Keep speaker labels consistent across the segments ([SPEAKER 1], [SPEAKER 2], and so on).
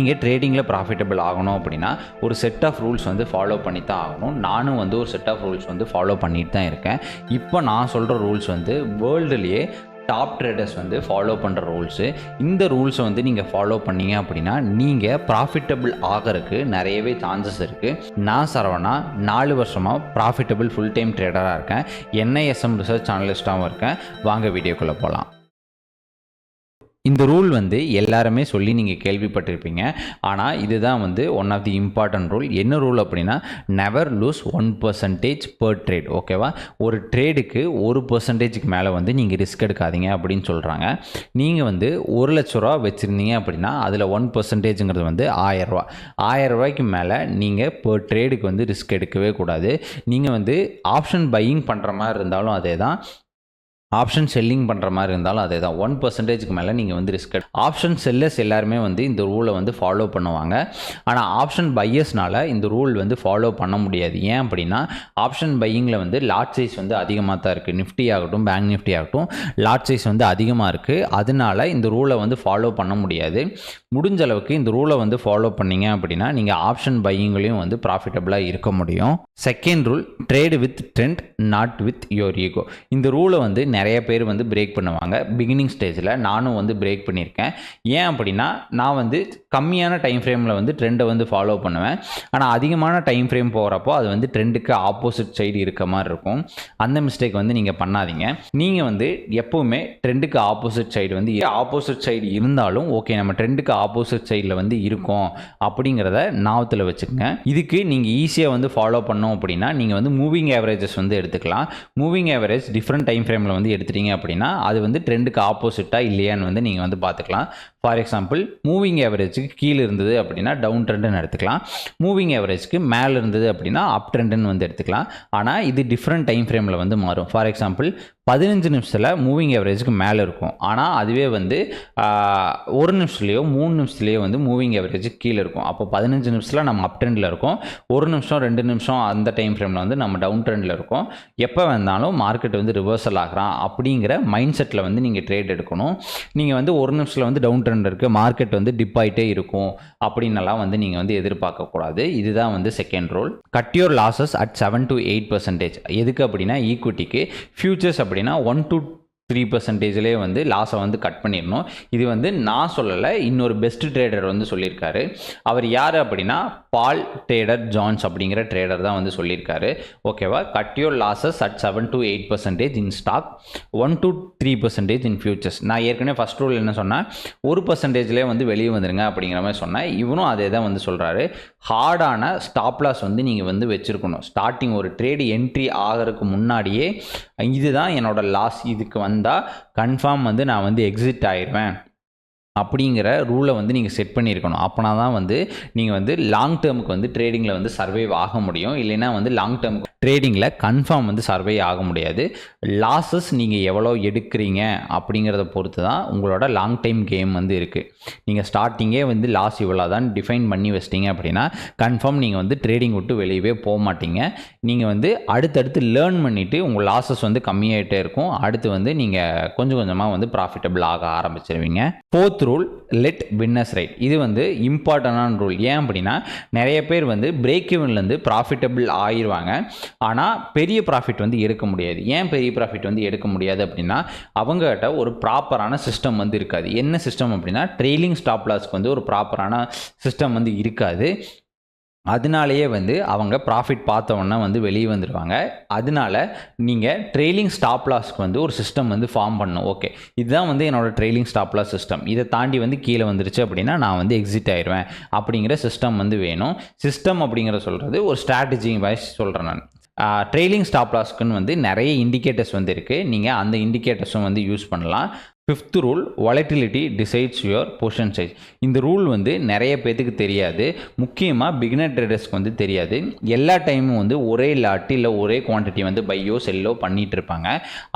[SPEAKER 1] நீங்கள் ட்ரேடிங்கில் ப்ராஃபிட்டபிள் ஆகணும் அப்படின்னா ஒரு செட் ஆஃப் ரூல்ஸ் வந்து ஃபாலோ பண்ணி தான் ஆகணும். நானும் வந்து ஒரு செட் ஆஃப் ரூல்ஸ் வந்து ஃபாலோ பண்ணிட்டு தான் இருக்கேன். இப்போ நான் சொல்கிற ரூல்ஸ் வந்து வேர்ல்டுலேயே டாப் ட்ரேடர்ஸ் வந்து ஃபாலோ பண்ணுற ரூல்ஸு இந்த ரூல்ஸை வந்து நீங்கள் ஃபாலோ பண்ணீங்க அப்படின்னா நீங்கள் ப்ராஃபிட்டபிள் ஆகிறதுக்கு நிறையவே சான்சஸ் இருக்குது நான் சரவணா நாலு வருஷமாக ப்ராஃபிட்டபிள் ஃபுல் டைம் ட்ரேடராக இருக்கேன். என்ஐஎஸ்எம் ரிசர்ச் அனலிஸ்ட்டாகவும் இருக்கேன். வாங்க வீடியோக்குள்ளே போகலாம் இந்த ரூல் வந்து எல்லாருமே சொல்லி நீங்கள் கேள்விப்பட்டிருப்பீங்க. ஆனால் இதுதான் வந்து one of the important rule என்ன ரூல் அப்படின்னா never lose one percentage per trade ஓகேவா ஒரு ட்ரேடுக்கு ஒரு பர்சன்டேஜுக்கு மேலே வந்து நீங்கள் ரிஸ்க் எடுக்காதீங்க அப்படின்னு சொல்கிறாங்க நீங்கள் வந்து ஒரு லட்ச ரூபா வச்சுருந்தீங்க அப்படின்னா அதில் ஒன் பர்சன்டேஜுங்கிறது வந்து ஆயரூவா ஆயரூவாய்க்கு மேலே நீங்கள் பர் ட்ரேடுக்கு வந்து ரிஸ்க் எடுக்கவே கூடாது. நீங்கள் வந்து ஆப்ஷன் பையிங் பண்ணுற மாதிரி இருந்தாலும் அதே தான் ஆப்ஷன் செல்லிங் பண்ணுற மாதிரி இருந்தாலும் அதே தான் ஒன் பர்சன்டேஜ்க்கு மேலே நீங்கள் வந்து ரிஸ்க் ஆப்ஷன் செல்லர்ஸ் எல்லாருமே வந்து இந்த ரூலை வந்து ஃபாலோ பண்ணுவாங்க. ஆனால் ஆப்ஷன் பையர்ஸ்னால் இந்த ரூல் வந்து ஃபாலோ பண்ண முடியாது. ஏன் அப்படின்னா ஆப்ஷன் பையிங்கில் வந்து லாட் சைஸ் வந்து அதிகமாக தான் இருக்குது நிஃப்டி ஆகட்டும் பேங்க் நிஃப்டி ஆகட்டும் லாட் சைஸ் வந்து அதிகமாக இருக்குது அதனால இந்த ரூலை வந்து ஃபாலோ பண்ண முடியாது. முடிஞ்ச அளவுக்கு இந்த ரூலை வந்து ஃபாலோ பண்ணீங்க அப்படின்னா நீங்கள் ஆப்ஷன் பையிங்லேயும் வந்து ப்ராஃபிட்டபுளாக இருக்க முடியும். Second rule trade with trend not with your ego இந்த ரூலை வந்து நிறைய பேர் வந்து பிரேக் பண்ணுவாங்க. பிகினிங் ஸ்டேஜில் நானும் வந்து பிரேக் பண்ணியிருக்கேன். ஏன் அப்படின்னா நான் வந்து கம்மியான டைம் ஃப்ரேமில் வந்து ட்ரெண்டை வந்து ஃபாலோ பண்ணுவேன். ஆனால் அதிகமான டைம் ஃப்ரேம் போகிறப்போ அது வந்து ட்ரெண்டுக்கு ஆப்போசிட் சைடு இருக்க மாதிரி இருக்கும். அந்த மிஸ்டேக் வந்து நீங்கள் பண்ணாதீங்க. நீங்கள் வந்து எப்போவுமே ட்ரெண்டுக்கு ஆப்போசிட் சைடு வந்து ஆப்போசிட் சைடு இருந்தாலும் ஓகே நம்ம ட்ரெண்டுக்கு ஆப்போசிட் சைடில் வந்து இருக்கோம் அப்படிங்கிறத ஞாபகத்தில் வச்சுக்கோங்க. இதுக்கு நீங்கள் ஈஸியாக வந்து ஃபாலோ பண்ணோம் அப்படின்னா நீங்கள் வந்து மூவிங் ஆவரேஜஸ் வந்து எடுத்துக்கலாம். மூவிங் ஆவரேஜ் டிஃப்ரெண்ட் டைம் ஃப்ரேமில் வந்து எடுத்துட்டீங்க அப்படின்னா அது வந்து ட்ரெண்டுக்கு ஆப்போசிட்டாக இல்லையான்னு வந்து நீங்கள் வந்து பார்த்துக்கலாம் ஃபார் எக்ஸாம்பிள் மூவிங் ஆவரேஜுக்கு கீழே இருந்தது அப்படின்னா டவுன் ட்ரெண்டுன்னு எடுத்துக்கலாம். மூவிங் ஆவரேஜ்க்கு மேலே இருந்தது அப்படின்னா அப் ட்ரெண்டுன்னு வந்து எடுத்துக்கலாம். ஆனால் இது டிஃப்ரெண்ட் டைம் ஃப்ரேமில் வந்து மாறும். ஃபார் எக்ஸாம்பிள் பதினஞ்சு நிமிஷத்தில் மூவிங் ஆவரேஜுக்கு மேலே இருக்கும். ஆனால் அதுவே வந்து ஒரு நிமிஷத்துலேயோ மூணு நிமிஷத்துலேயோ வந்து மூவிங் ஆவரேஜுக்கு கீழே இருக்கும். அப்போ பதினஞ்சு நிமிஷத்தில் நம்ம அப் ட்ரெண்டில் இருக்கோம். ஒரு நிமிஷம் ரெண்டு நிமிஷம் அந்த டைம் ஃப்ரேமில் வந்து நம்ம டவுன் ட்ரெண்டில் இருக்கோம். எப்போ வந்தாலும் மார்க்கெட் வந்து ரிவர்சல் ஆகிறான். அப்படிங்கிற மைண்ட் செட்டில் வந்து நீங்கள் ட்ரேட் எடுக்கணும். நீங்கள் வந்து ஒரு நிமிஷத்தில் வந்து டவுன் ட்ரெண்ட் இருக்குது மார்க்கெட் வந்து டிப் ஆகிட்டே இருக்கும். அப்படின்னலாம் வந்து நீங்கள் வந்து எதிர்பார்க்கக்கூடாது இதுதான் வந்து second rule cut your losses at seven to eight percentage எதுக்கு அப்படின்னா ஈக்விட்டிக்கு ஃபியூச்சர்ஸ் அப்படின்னா ஒன் டு த்ரீ பர்சன்டேஜ்லேயே வந்து லாஸை வந்து கட் பண்ணிடணும். இது வந்து நான் சொல்லலை இன்னொரு பெஸ்ட் ட்ரேடர் வந்து சொல்லியிருக்காரு. அவர் யார் அப்படின்னா பால் ட்ரேடர் ஜான்ஸ் அப்படிங்கிற ட்ரேடர் தான் வந்து சொல்லியிருக்காரு. ஓகேவா cut your losses at seven to eight percentage in stock one to three percentage in futures நான் ஏற்கனவே ஃபஸ்ட் ரூல் என்ன சொன்னேன்? ஒரு பர்சன்டேஜ்லேயே வந்து வெளியே வந்துருங்க அப்படிங்கிற மாதிரி சொன்னேன். இவனும் அதே தான் வந்து சொல்கிறாரு ஹார்டான ஸ்டாப் லாஸ் வந்து நீங்கள் வந்து வச்சுருக்கணும். ஸ்டார்டிங் ஒரு ட்ரேடு என்ட்ரி ஆகிறதுக்கு முன்னாடியே இதுதான் என்னோடய லாஸ் இதுக்கு வந்தால் கன்ஃபார்ம் வந்து நான் வந்து எக்ஸிட் ஆயிடுவேன் அப்படிங்கிற ரூலை வந்து நீங்கள் செட் பண்ணியிருக்கணும். அப்போனா தான் வந்து நீங்கள் வந்து லாங் டேர்முக்கு வந்து ட்ரேடிங்கில் வந்து சர்வைவ் ஆக முடியும். இல்லைன்னா வந்து லாங் டேர்ம் ட்ரேடிங்கில் கன்ஃபார்ம் வந்து சர்வை ஆக முடியாது. லாஸஸ் நீங்கள் எவ்வளோ எடுக்கிறீங்க அப்படிங்கிறத பொறுத்து தான் உங்களோட லாங் டைம் கேம் வந்து இருக்குது நீங்கள் ஸ்டார்டிங்கே வந்து லாஸ் இவ்வளோ தான் டிஃபைன் பண்ணி வச்சிட்டிங்க அப்படின்னா கன்ஃபார்ம் நீங்கள் வந்து ட்ரேடிங் விட்டு வெளியவே போக மாட்டீங்க. நீங்கள் வந்து அடுத்தடுத்து லேர்ன் பண்ணிவிட்டு உங்கள் லாஸஸ் வந்து கம்மியாகிட்டே இருக்கும். அடுத்து வந்து நீங்கள் கொஞ்சம் கொஞ்சமாக வந்து ப்ராஃபிட்டபிள் ஆக ஆரம்பிச்சிருவீங்க. Fourth rule let winners ride இது வந்து இம்பார்ட்டண்டான ரூல் ஏன் அப்படின்னா நிறைய பேர் வந்து பிரேக் இவன்லேருந்து ப்ராஃபிட்டபிள் ஆயிடுவாங்க ஆனால் பெரிய ப்ராஃபிட் வந்து எடுக்க முடியாது. ஏன் பெரிய ப்ராஃபிட் வந்து எடுக்க முடியாது அப்படின்னா அவங்ககிட்ட ஒரு ப்ராப்பரான சிஸ்டம் வந்து இருக்காது. என்ன சிஸ்டம் அப்படின்னா ட்ரெய்லிங் ஸ்டாப் லாஸ்க்கு வந்து ஒரு ப்ராப்பரான சிஸ்டம் வந்து இருக்காது. அதனாலேயே வந்து அவங்க ப்ராஃபிட் பார்த்தவொன்னே வந்து வெளியே வந்துடுவாங்க அதனால நீங்கள் ட்ரெய்லிங் ஸ்டாப் லாஸ்க்கு வந்து ஒரு சிஸ்டம் வந்து ஃபார்ம் பண்ணணும். ஓகே இதுதான் வந்து என்னோடய ட்ரெய்லிங் ஸ்டாப் லாஸ் சிஸ்டம் இதை தாண்டி வந்து கீழே வந்துருச்சு அப்படின்னா நான் வந்து எக்ஸிட் ஆயிடுவேன் அப்படிங்கிற சிஸ்டம் வந்து வேணும். சிஸ்டம் அப்படிங்கிற சொல்கிறது ஒரு ஸ்ட்ராட்டஜி வைஸ் சொல்கிறேன் நான். ட்ரெய்லிங் ஸ்டாப் லாஸ்க்குன்னு வந்து நிறைய இண்டிகேட்டர்ஸ் வந்து இருக்குது நீங்கள் அந்த இண்டிகேட்டர்ஸும் வந்து யூஸ் பண்ணலாம். Fifth rule volatility decides your position size இந்த ரூல் வந்து நிறைய பேத்துக்கு தெரியாது. முக்கியமாக பிகினர் ட்ரேடர்ஸ்க்கு வந்து தெரியாது. எல்லா டைமும் வந்து ஒரே லாட்டி இல்லை ஒரே குவான்டிட்டி வந்து பையோ செல்லோ பண்ணிகிட்டு இருப்பாங்க.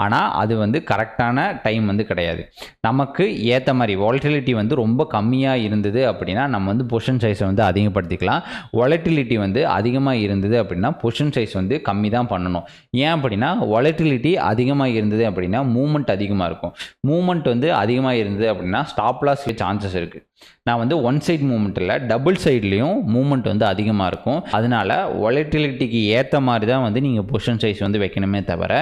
[SPEAKER 1] ஆனால் அது வந்து கரெக்டான டைம் வந்து கிடையாது. நமக்கு ஏற்ற மாதிரி வாலட்டிலிட்டி வந்து ரொம்ப கம்மியாக இருந்தது அப்படின்னா நம்ம வந்து பொஷன் சைஸை வந்து அதிகப்படுத்திக்கலாம். வாலட்டிலிட்டி வந்து அதிகமாக இருந்தது அப்படின்னா பொஷன் சைஸ் வந்து கம்மி தான் பண்ணணும். ஏன் அப்படின்னா வாலட்டிலிட்டி அதிகமாக இருந்தது அப்படின்னா மூமெண்ட் அதிகமாக இருக்கும். மூமெண்ட் வந்து அதிகமாக இருந்தது அப்படின்னா ஸ்டாப் லாஸ் சான்சஸ் இருக்குது நான் வந்து ஒன் சைட் மூமெண்ட்டில் டபுள் சைட்லேயும் மூமெண்ட் வந்து அதிகமாக இருக்கும். அதனால ஒலட்டிலிட்டிக்கு ஏற்ற மாதிரி தான் வந்து நீங்கள் பொஷன் சைஸ் வந்து வைக்கணுமே தவிர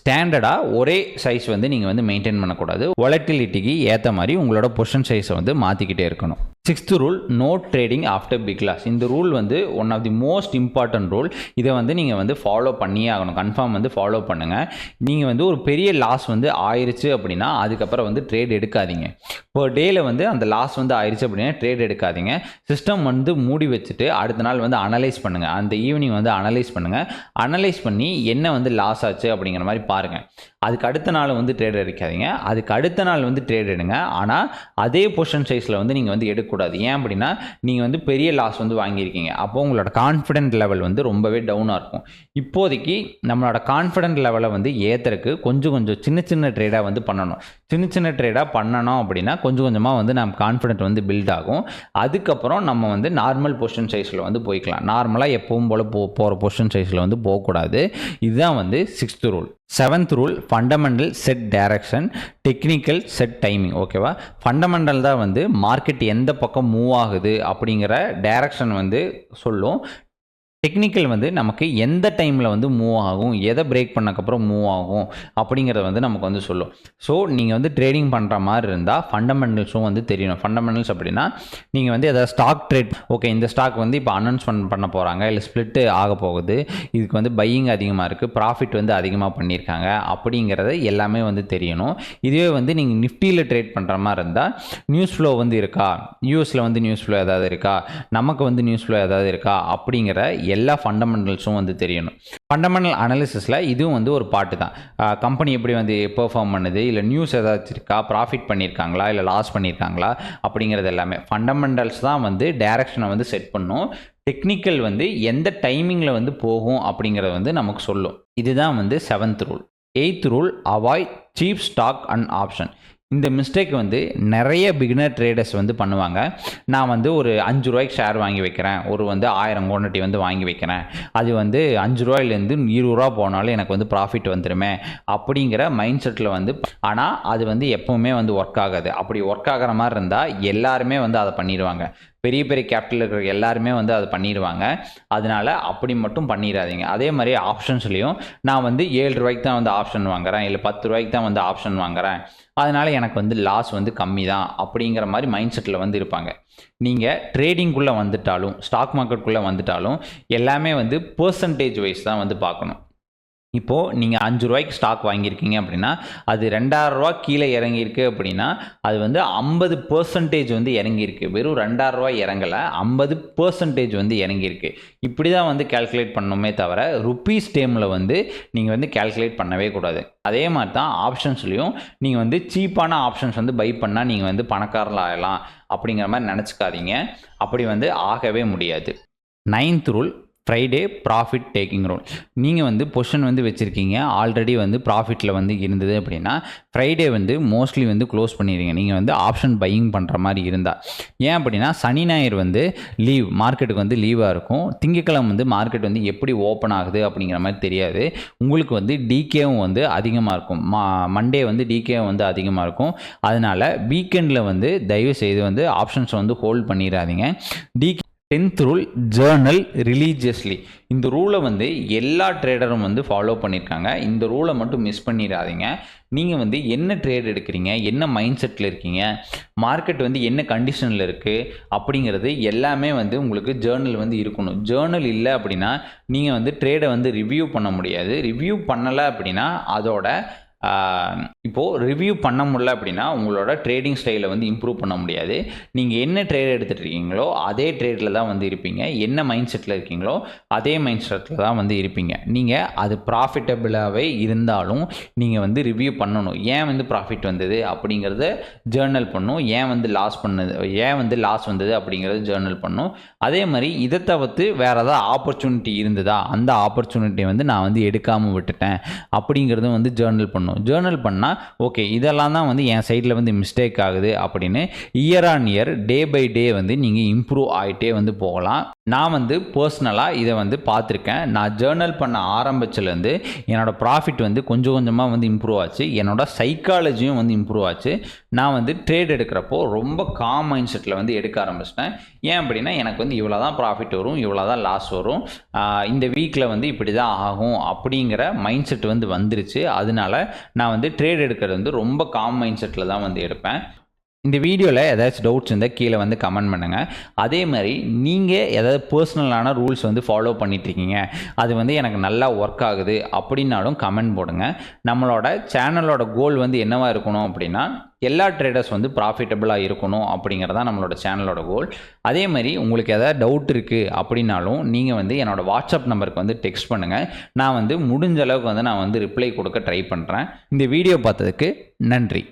[SPEAKER 1] ஸ்டாண்டர்டாக ஒரே சைஸ் வந்து நீங்கள் வந்து மெயின்டைன் பண்ணக்கூடாது. ஒலட்டிலிட்டிக்கு ஏற்ற மாதிரி உங்களோட பொஷன் சைஸை வந்து மாற்றிக்கிட்டே இருக்கணும். Sixth rule no trading after big loss இந்த ரூல் வந்து one of the most important rule இதை வந்து நீங்கள் வந்து ஃபாலோ பண்ணியே ஆகணும். கன்ஃபார்ம் வந்து ஃபாலோ பண்ணுங்கள் நீங்கள் வந்து ஒரு பெரிய லாஸ் வந்து ஆயிடுச்சு அப்படின்னா அதுக்கப்புறம் வந்து ட்ரேட் எடுக்காதீங்க. இப்போ டேயில் வந்து அந்த லாஸ் வந்து ஆயிடுச்சு அப்படின்னா ட்ரேட் எடுக்காதீங்க. சிஸ்டம் வந்து மூடி வச்சுட்டு அடுத்த நாள் வந்து அனலைஸ் பண்ணுங்கள் அந்த ஈவினிங் வந்து அனலைஸ் பண்ணுங்கள் அனலைஸ் பண்ணி என்ன வந்து லாஸ் ஆச்சு அப்படிங்கிற மாதிரி பாருங்கள் அதுக்கு அடுத்த நாள் வந்து ட்ரேட் எடுக்காதீங்க. அதுக்கு அடுத்த நாள் வந்து ட்ரேட் எடுங்க. ஆனால் அதே பொசிஷன் சைஸில் வந்து நீங்கள் வந்து எடுக்கக்கூடாது. ஏன் அப்படின்னா நீங்கள் வந்து பெரிய லாஸ் வந்து வாங்கியிருக்கீங்க. அப்போ உங்களோட கான்ஃபிடென்ட் லெவல் வந்து ரொம்பவே டவுனாக இருக்கும். இப்போதைக்கு நம்மளோட கான்ஃபிடென்ட் லெவலை வந்து ஏற்றுறக்கு கொஞ்சம் கொஞ்சம் சின்ன சின்ன ட்ரேடாக வந்து பண்ணணும். சின்ன சின்ன ட்ரேடாக பண்ணணும் அப்படின்னா கொஞ்சம் கொஞ்சமாக வந்து நம்ம கான்ஃபிடென்ட் வந்து பில்ட் ஆகும். அதுக்கப்புறம் நம்ம வந்து நார்மல் பொசிஷன் சைஸில் வந்து போய்க்கலாம். நார்மலாக எப்பவும் போல் போ போகிற பொசிஷன் சைஸில் வந்து போகக்கூடாது. இதுதான் வந்து sixth rule seventh rule fundamental set direction technical set timing ஓகேவா ஃபண்டமெண்டல் தான் வந்து மார்க்கெட் எந்த பக்கம் மூவ் ஆகுது அப்படிங்கிற டைரக்ஷன் வந்து சொல்லும். டெக்னிக்கல் வந்து நமக்கு எந்த டைமில் வந்து மூவ் ஆகும் எதை பிரேக் பண்ணக்கப்புறம் மூவ் ஆகும் அப்படிங்கிறத வந்து நமக்கு வந்து சொல்லும். ஸோ நீங்கள் வந்து ட்ரேடிங் பண்ணுற மாதிரி இருந்தால் ஃபண்டமெண்டல்ஸும் வந்து தெரியணும். ஃபண்டமெண்டல்ஸ் அப்படின்னா நீங்கள் வந்து எதாவது ஸ்டாக் ட்ரேட் ஓகே இந்த ஸ்டாக் வந்து இப்போ அனௌன்ஸ்மெண்ட் பண்ண போகிறாங்க இல்லை ஸ்ப்ளிட்டு ஆக போகுது இதுக்கு வந்து பையிங் அதிகமாக இருக்குது ப்ராஃபிட் வந்து அதிகமாக பண்ணியிருக்காங்க அப்படிங்கிறத எல்லாமே வந்து தெரியணும். இதுவே வந்து நீங்கள் நிஃப்டியில் ட்ரேட் பண்ணுற மாதிரி இருந்தால் நியூஸ் ஃப்ளோ வந்து இருக்கா? யூஎஸில் வந்து நியூஸ் ஃப்ளோ ஏதாவது இருக்கா? நமக்கு வந்து நியூஸ் ஃப்ளோ ஏதாவது இருக்கா? அப்படிங்கிற எல்லா ஃபண்டமெண்டல்ஸும் வந்து தெரியணும். ஃபண்டமெண்டல் அனாலிசிஸில் இதுவும் வந்து ஒரு பாட்டு தான். கம்பெனி எப்படி வந்து பெர்ஃபார்ம் பண்ணுது? இல்லை நியூஸ் ஏதாச்சும் இருக்கா? ப்ராஃபிட் பண்ணியிருக்காங்களா இல்லை லாஸ் பண்ணியிருக்காங்களா அப்படிங்கிறது எல்லாமே. ஃபண்டமெண்டல்ஸ் தான் வந்து டைரக்ஷனை வந்து செட் பண்ணும். டெக்னிக்கல் வந்து எந்த டைமிங்கில் வந்து போகும் அப்படிங்கிறத வந்து நமக்கு சொல்லும். இதுதான் வந்து seventh rule eighth rule avoid cheap stock and option இந்த மிஸ்டேக் வந்து நிறைய பிகினர் ட்ரேடர்ஸ் வந்து பண்ணுவாங்க. நான் வந்து ஒரு அஞ்சு ரூபாய்க்கு ஷேர் வாங்கி வைக்கிறேன். ஒரு வந்து ஆயிரம் குவான்டிட்டி வந்து வாங்கி வைக்கிறேன். அது வந்து அஞ்சு ரூபாயிலேருந்து இருபது ரூபா போனாலும் எனக்கு வந்து ப்ராஃபிட் வந்துருமே. அப்படிங்கிற மைண்ட் செட்டில் வந்து ஆனால் அது வந்து எப்போவுமே வந்து ஒர்க் ஆகாது. அப்படி ஒர்க் ஆகிற மாதிரி இருந்தால் எல்லாருமே வந்து அதை பண்ணிடுவாங்க. பெரிய பெரிய கேபிட்டல் இருக்கிற எல்லாருமே வந்து அதை பண்ணிடுவாங்க. அதனால அப்படி மட்டும் பண்ணிடாதீங்க. அதே மாதிரி ஆப்ஷன்ஸ்லேயும் நான் வந்து ஏழு ரூபாய்க்கு தான் வந்து ஆப்ஷன் வாங்குறேன். இல்லை பத்து ரூபாய்க்கு தான் வந்து ஆப்ஷன் வாங்குறேன். அதனால் எனக்கு வந்து லாஸ் வந்து கம்மி தான் அப்படிங்கிற மாதிரி மைண்ட் செட்டில் வந்து இருப்பாங்க. நீங்கள் ட்ரேடிங்குள்ளே வந்துட்டாலும் ஸ்டாக் மார்க்கெட்டுக்குள்ளே வந்துட்டாலும் எல்லாமே வந்து பர்சன்டேஜ் வைஸ் தான் வந்து பார்க்கணும். இப்போது நீங்கள் அஞ்சு ரூபாய்க்கு ஸ்டாக் வாங்கியிருக்கீங்க அப்படின்னா அது ரெண்டாயிரரூவா கீழே இறங்கியிருக்கு அப்படின்னா அது வந்து ஐம்பது பர்சன்டேஜ் வந்து இறங்கியிருக்கு. வெறும் ரெண்டாயிரம் ரூபாய் இறங்கலை ஐம்பது பர்சன்டேஜ் வந்து இறங்கியிருக்கு. இப்படி தான் வந்து கால்குலேட் பண்ணணுமே தவிர ருப்பீஸ் டேமில் வந்து நீங்கள் வந்து கால்குலேட் பண்ணவே கூடாது. அதே மாதிரி தான் ஆப்ஷன்ஸ்லேயும் நீங்கள் வந்து சீப்பான ஆப்ஷன்ஸ் வந்து பை பண்ணால் நீங்கள் வந்து பணக்காரர்கள் ஆகலாம் அப்படிங்கிற மாதிரி நினச்சிக்காதீங்க. அப்படி வந்து ஆகவே முடியாது. Ninth rule Friday profit taking rule நீங்கள் வந்து பொசிஷன் வந்து வச்சுருக்கீங்க. ஆல்ரெடி வந்து ப்ராஃபிட்டில் வந்து இருந்தது அப்படின்னா ஃப்ரைடே வந்து மோஸ்ட்லி வந்து க்ளோஸ் பண்ணிடுங்க. நீங்கள் வந்து ஆப்ஷன் பையிங் பண்ணுற மாதிரி இருந்தால் ஏன் அப்படின்னா சனி ஞாயிறு வந்து லீவ் மார்க்கெட்டுக்கு வந்து லீவாக இருக்கும். திங்கக்கிழமை வந்து மார்க்கெட் வந்து எப்படி ஓப்பன் ஆகுது அப்படிங்கிற மாதிரி தெரியாது. உங்களுக்கு வந்து டிகேவும் வந்து அதிகமாக இருக்கும். மா மண்டே வந்து டிகேவும் வந்து அதிகமாக இருக்கும். அதனால் வீக்கெண்டில் வந்து தயவு செய்து வந்து ஆப்ஷன்ஸ் வந்து ஹோல்ட் பண்ணிடாதீங்க. டிகே டென்த் ரூல் ஜேர்னல் ரிலீஜியஸ்லி இந்த ரூலை வந்து எல்லா ட்ரேடரும் வந்து ஃபாலோ பண்ணியிருக்காங்க இந்த ரூலை மட்டும் மிஸ் பண்ணிடாதீங்க. நீங்கள் வந்து என்ன ட்ரேட் எடுக்கிறீங்க? என்ன மைண்ட் செட்டில் இருக்கீங்க? மார்க்கெட் வந்து என்ன கண்டிஷனில் இருக்குது அப்படிங்கிறது எல்லாமே வந்து உங்களுக்கு ஜேர்னல் வந்து இருக்கணும். ஜேர்னல் இல்லை அப்படின்னா நீங்கள் வந்து ட்ரேடை வந்து ரிவ்யூ பண்ண முடியாது. ரிவ்யூ பண்ணலை அப்படின்னா அதோட இப்போது ரிவ்யூ பண்ண முடியல அப்படின்னா உங்களோட ட்ரேடிங் ஸ்டைலை வந்து இம்ப்ரூவ் பண்ண முடியாது. நீங்கள் என்ன ட்ரேட் எடுத்துகிட்டு இருக்கீங்களோ அதே ட்ரேடில் தான் வந்து இருப்பீங்க. என்ன மைண்ட் செட்டில் இருக்கீங்களோ அதே மைண்ட் செட்டில் தான் வந்து இருப்பீங்க. நீங்கள் அது ப்ராஃபிட்டபிளாகவே இருந்தாலும் நீங்கள் வந்து ரிவ்யூ பண்ணணும். ஏன் வந்து ப்ராஃபிட் வந்தது அப்படிங்கிறத ஜேர்னல் பண்ணும். ஏன் வந்து லாஸ் பண்ணது ஏன் வந்து லாஸ் வந்தது அப்படிங்கிறத ஜேர்னல் பண்ணும். அதே மாதிரி இதை தவிர்த்து வேறு ஏதாவது ஆப்பர்ச்சுனிட்டி இருந்ததா அந்த ஆப்பர்ச்சுனிட்டியை வந்து நான் வந்து எடுக்காமல் விட்டுட்டேன் அப்படிங்கிறதும் வந்து ஜேர்னல் பண்ணும். ஜேர்னல் பண்ணால் ஓகே இதெல்லாம் தான் வந்து என் சைடில் வந்து மிஸ்டேக் ஆகுது அப்படின்னு year on year day by day வந்து நீங்கள் இம்ப்ரூவ் ஆகிட்டே வந்து போகலாம். நான் வந்து பர்சனலாக இதை வந்து பார்த்துருக்கேன். நான் ஜேர்னல் பண்ண ஆரம்பிச்சிலேருந்து என்னோடய ப்ராஃபிட் வந்து கொஞ்சம் கொஞ்சமாக வந்து இம்ப்ரூவ் ஆச்சு. என்னோடய சைக்காலஜியும் வந்து இம்ப்ரூவ் ஆச்சு. நான் வந்து ட்ரேட் எடுக்கிறப்போ ரொம்ப காம் மைண்ட் செட்டில் வந்து எடுக்க ஆரம்பிச்சிட்டேன். ஏன் அப்படின்னா எனக்கு வந்து இவ்வளோ தான் ப்ராஃபிட் வரும் இவ்வளோ தான் லாஸ் வரும் இந்த வீக்கில் வந்து இப்படி தான் ஆகும் அப்படிங்கிற மைண்ட் செட் வந்து வந்துருச்சு. அதனால நான் வந்து ட்ரேட் எடுக்கிறது வந்து ரொம்ப காம் மைண்ட் செட்டில் தான் வந்து எடுப்பேன். இந்த வீடியோவில் ஏதாச்சும் டவுட்ஸ் இருந்தால் கீழே வந்து கமெண்ட் பண்ணுங்கள் அதே மாதிரி நீங்கள் ஏதாவது பர்சனலான ரூல்ஸ் வந்து ஃபாலோ பண்ணிகிட்ருக்கீங்க அது வந்து எனக்கு நல்லா ஒர்க் ஆகுது அப்படின்னாலும் கமெண்ட் போடுங்க. நம்மளோட சேனலோட கோல் வந்து என்னவாக இருக்கணும் அப்படின்னா எல்லா ட்ரேடர்ஸ் வந்து ப்ராஃபிட்டபுளாக இருக்கணும் அப்படிங்கிறதான் நம்மளோட சேனலோட கோல் அதே மாதிரி உங்களுக்கு எதாவது டவுட் இருக்குது அப்படின்னாலும் நீங்கள் வந்து என்னோடய வாட்ஸ்அப் நம்பருக்கு வந்து டெக்ஸ்ட் பண்ணுங்கள் நான் வந்து முடிஞ்ச அளவுக்கு வந்து நான் வந்து ரிப்ளை கொடுக்க ட்ரை பண்ணுறேன் இந்த வீடியோ பார்த்ததுக்கு நன்றி.